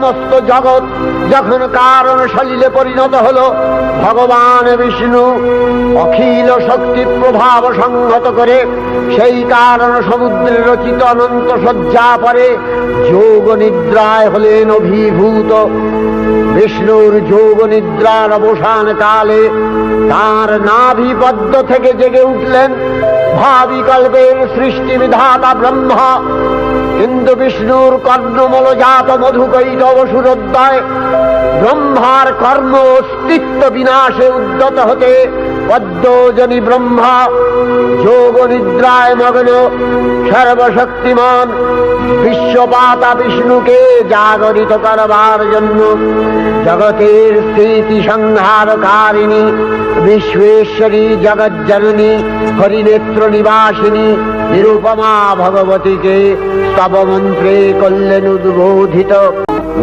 সমস্ত জগৎ যখন কারণ সলিলে পরিণত হল, ভগবান বিষ্ণু অখিল শক্তি প্রভাব সংহত করে সেই কারণ সমুদ্রে রচিত অনন্ত শয্যা পরে যোগ নিদ্রায় হলেন অভিভূত। বিষ্ণুর যোগ নিদ্রার অবসান কালে তার নাভিপদ্ম থেকে জেগে উঠলেন। ভাবিকল্পের সৃষ্টি বিধাতা ব্রহ্মা। কিন্তু বিষ্ণুর কর্ণমলজাত মধুকৈটব সুরোদ্দয় ব্রহ্মার কর্ম অস্তিত্ব বিনাশে উদ্যত হতে পদ্মজনী ব্রহ্মা যোগ নিদ্রায় মগ্ন, সর্বশক্তিমান, বিশ্বপাতা বিষ্ণুকে জাগরিত করবার জন্য জগতের স্থিতি সংহারকারিণী, বিশ্বেশ্বরী জগজ্জননী, হরিনেত্র নিবাসিনী, নিরুপমা ভগবতীকে স্তবমন্ত্রে করলেন উদ্বোধিত।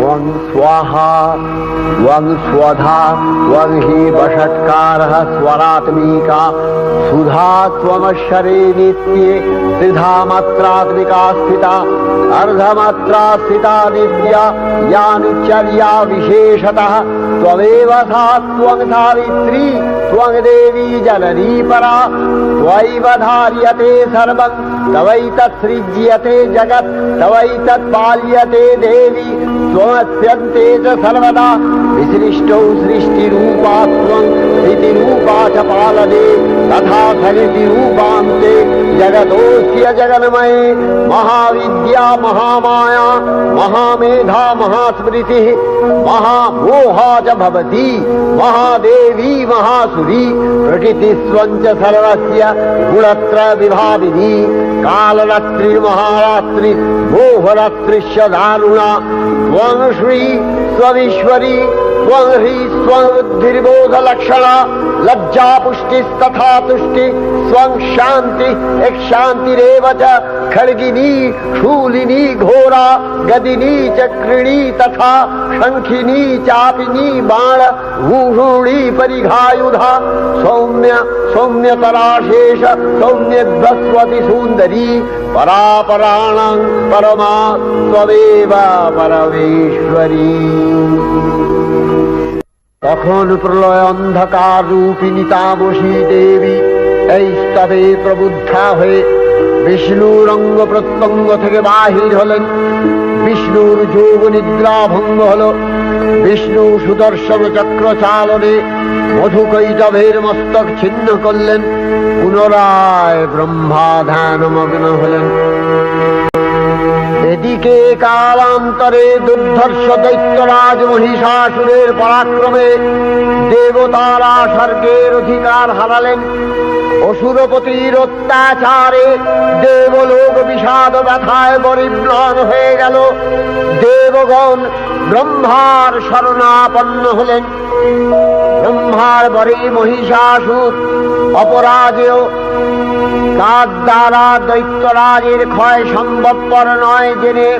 ওং স্বাহা ওং স্বধা ওং হি বষৎকার স্বরাত্মিকা সুধা ত্বমশ্বরে নিত্যে ত্রিধা মাত্রাত্মিকা স্থিতা अर्धमात्रा स्थिता नित्या या नित्यर्या विशेषतः त्वमेव सा त्वं सावित्री त्वं देवी जननी परा त्वैव धार्यते सर्वं तवैतत्सृज्यते जगत् तवैतत्पाल्यते देवी त्वमस्यन्ते च सर्वदा विसृष्टौ सृष्टिरूपा त्वं स्थितिरूपा च पालने तथा सरितिरूपान्ते जगतोऽस्य जगन्मये। महाविद्या महामाया महामेधा महास्मृतिः महामोहा च भवति महादेवी महासुरी प्रकृतिस्वं च सर्वस्य गुणत्र विभाविनी कालरात्रि, महारात्रि मोहरात्रिश्च दारुणा त्वं श्री स्वमीश्वरी, त्वं ह्री स्वबुद्धिर्बोधलक्षणा लज्जा पुष्टिस्तथा तुष्टि स्वं एक शान्तिरेव च, खड्गिनी, शूलिनी, घोरा, गदिनी, चक्रिणी तथा शङ्खिनी, चापिनी, बाण, भूषूणी, परिघायुधा, सौम्य, सौम्यतराशेष, सौम्यध्वस्वति सुन्दरी। परापराणां परमा त्वमेव परमेश्वरी তখন প্রলয় অন্ধকার রূপিণী তামসী দেবী এই স্তবে প্রবুদ্ধা হয়ে বিষ্ণুর অঙ্গ প্রত্যঙ্গ থেকে বাহির হলেন বিষ্ণুর যোগ নিদ্রা ভঙ্গ হল বিষ্ণু সুদর্শন চক্র চালনে মধুকৈটভের মস্তক ছিন্ন করলেন পুনরায় ব্রহ্মা ধ্যানমগ্ন হলেন। এদিকে কালান্তরে দুর্ধর্ষ দৈত্যরাজ মহিষাসুরের পরাক্রমে দেবতারা স্বর্গের অধিকার হারালেন। অসুরপতির অত্যাচারে দেবলোক বিষাদ ব্যথায় পরিম্লান হয়ে গেল। দেবগণ ব্রহ্মার শরণাপন্ন হলেন। ব্রহ্মার বরে মহিষাসুর, অপরাজেয়। তার দ্বারা দৈত্যরাজের ক্ষয় সম্ভবপর নয় জেনে,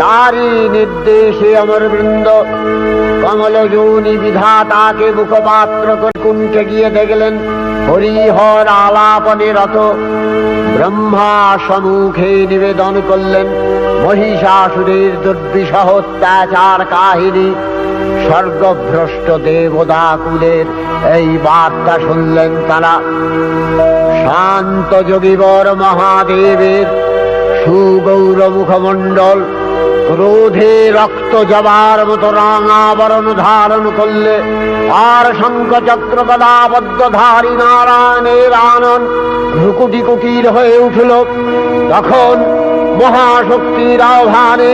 তারই নির্দেশে অমরবৃন্দ কমল যৌনি বিধাতাকে মুখপাত্র করে কুণ্ঠে গিয়ে দেখলেন, হরিহর আলাপনে রত। ব্রহ্মা সম্মুখে নিবেদন করলেন, মহিষাসুরের দুর্বিষহ অত্যাচার কাহিনী স্বর্গভ্রষ্ট দেবদাকুলের এই বার্তা শুনলেন তারা। শান্ত যোগীবর মহাদেবের সুগৌর মুখমণ্ডল ক্রোধে রক্ত জবার মতো রাঙাবরণ ধারণ করলে আর শঙ্খ চক্র গদাবদ্ধধারী নারায়ণের আনন ভ্রুকুটি কুটির হয়ে উঠল। তখন মহাশক্তির আহ্বানে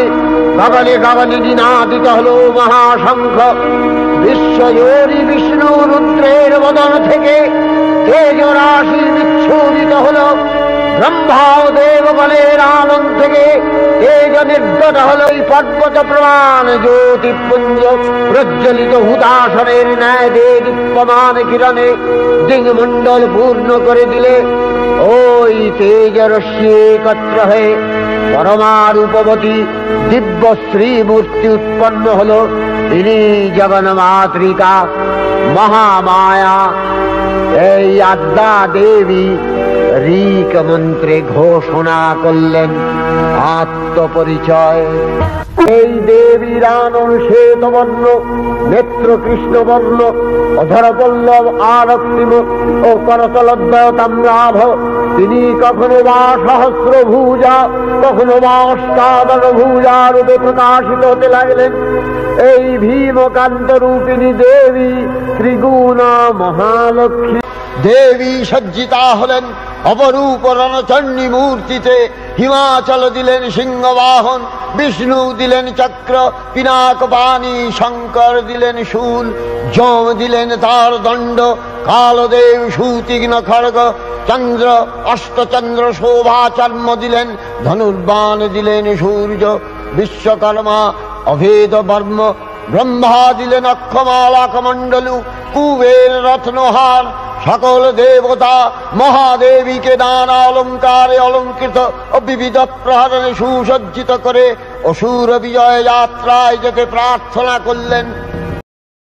গগনে গগনে দিনাদিত হল মহাশঙ্খ। বিশ্বজোরী বিষ্ণু রুদ্রের বদন থেকে তেজ রাশি বিচ্ছুরিত হল। ব্রহ্মা ও দেবগণের আনন্দ থেকে তেজ নির্গত হল। এই পর্বত প্রমাণ জ্যোতিপুঞ্জ প্রজ্বলিত হুদাসনের ন্যায় দে কিরণে দিংমণ্ডল পূর্ণ করে দিলে ওই তেজ রশ্মি একত্র হয়ে পরমারূপবতী দিব্য শ্রী মূর্তি উৎপন্ন হল। তিনি জগন্মাতৃকা মহামায়া। এই আদ্যা দেবী রিক মন্ত্রে ঘোষণা করলেন, আত্মপরিচয়। এই দেবীর আনন শ্বেতবর্ণ নেত্র কৃষ্ণবর্ণ অধর পল্লব আরক্তিম ও করতলদ্বয় তাম্রাভ তিনি কখনো বা সহস্র ভূজা কখনো বা অষ্টাদশ ভূজা রূপে প্রকাশিত হতে লাগলেন। এই ভীমকান্ত রূপিণী দেবী ত্রিগুণা মহালক্ষ্মী। দেবী সজ্জিতা হলেন অপরূপ রণচণ্ডী মূর্তিতে হিমাচল দিলেন সিংহবাহন, বিষ্ণু দিলেন চক্র পিনাক পানি শঙ্কর দিলেন শূল, যম দিলেন তার দণ্ড, কালদেব সুতীক্ষ্ণ খড়গ, চন্দ্র, অষ্টচন্দ্র শোভা চর্ম দিলেন, ধনুর্বাণ দিলেন সূর্য, বিশ্বকর্মা, অভেদ বর্ম, ব্রহ্মা দিলেন অক্ষমালা কমণ্ডলু কুবের রত্নহার সকল দেবতা মহাদেবীকে নানা অলঙ্কারে অলঙ্কৃত ও বিবিধ প্রহরণে সুসজ্জিত করে অসুর বিজয় যাত্রায় যেতে প্রার্থনা করলেন।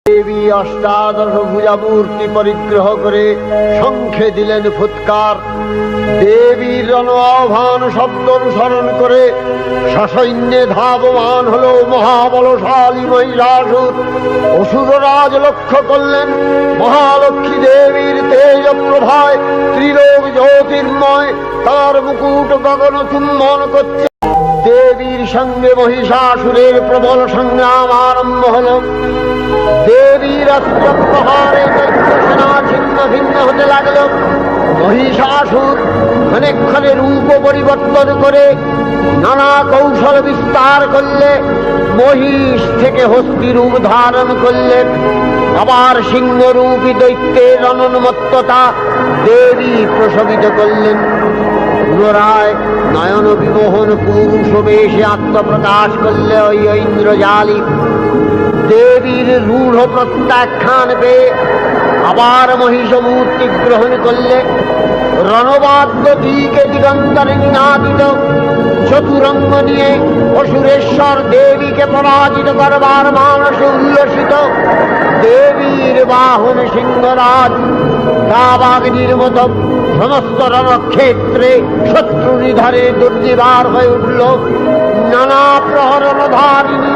দেবী অষ্টাদশ ভুজা মূর্তি পরিগ্রহ করে শঙ্খে দিলেন ফুৎকার। দেবীর রণ আহ্বান শব্দ অনুসরণ করে সসৈন্যে ধাবমান হল মহাবলশালী মহিষাসুর অসুররাজ লক্ষ্য করলেন মহালক্ষ্মী দেবীর তেজ প্রভায় ত্রিলোক জ্যোতির্ময়, তার মুকুট গগন চুম্বন করছে। দেবীর সঙ্গে মহিষাসুরের প্রবল সংগ্রাম আরম্ভ হল। দেবীর প্রহারে দৈত্য ছিন্ন ভিন্ন হতে লাগল। মহিষাসুর অনেকক্ষণে রূপ পরিবর্তন করে নানা কৌশল বিস্তার করলে, মহিষ থেকে হস্তি রূপ ধারণ করলেন আবার সিংহরূপী দৈত্যের অনন্মত্ততা দেবী প্রসবিত করলেন। পুনরায় নয়ন বিমোহন পুরুষ বেশে আত্মপ্রকাশ করলে ওই ইন্দ্রজালী দেবীর রূঢ় প্রত্যাখ্যান পেয়ে আবার মহিষ মূর্তি গ্রহণ করলে রণবাদ্য দিকে দিগন্তরে নিনাদিত চতুরঙ্গ নিয়ে অসুরেশ্বর দেবীকে পরাজিত করবার মানসে উল্লসিত। দেবীর বাহন সিংহরাজ দাবাগ্নির মতো সমস্ত রণক্ষেত্রে শত্রু নিধারে দুর্নিবার হয়ে উঠল। নানা প্রহরণধারিণী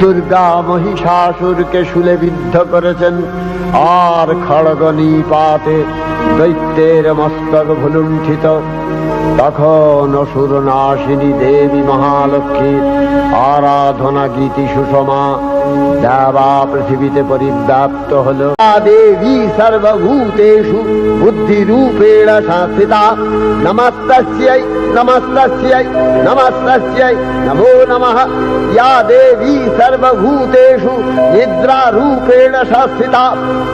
দুর্গা মহিষাসুরকে শুলে বিদ্ধ করেছেন। আর খড়গনি পাতে দৈত্যের মস্তক ভুলুণ্ঠিত। তখন অসুর নাশিনী দেবী মহালক্ষ্মী আরাধনা গীতি সুষমা দেবা পৃথিবীতে পরিব্যাপ্ত হল দেবী সর্বভূতেষু বুদ্ধিরূপেণ সংস্থিতা নমস্তস্যৈ নমস্তস্যৈ নমস্তস্যৈ নমো নমঃ या देवी सर्वभूतेषु निद्रारूपेण संस्थिता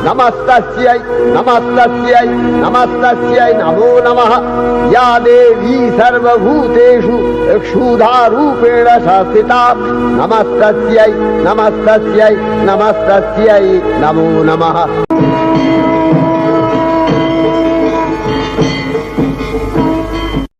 नमस्तस्यै नमस्तस्यै नमस्तस्यै नमो नमः या देवी सर्वभूतेषु क्षुधारूपेण संस्थिता नमस्तस्यै नमस्त తస్యై నమస్తస్యై నమో నమః.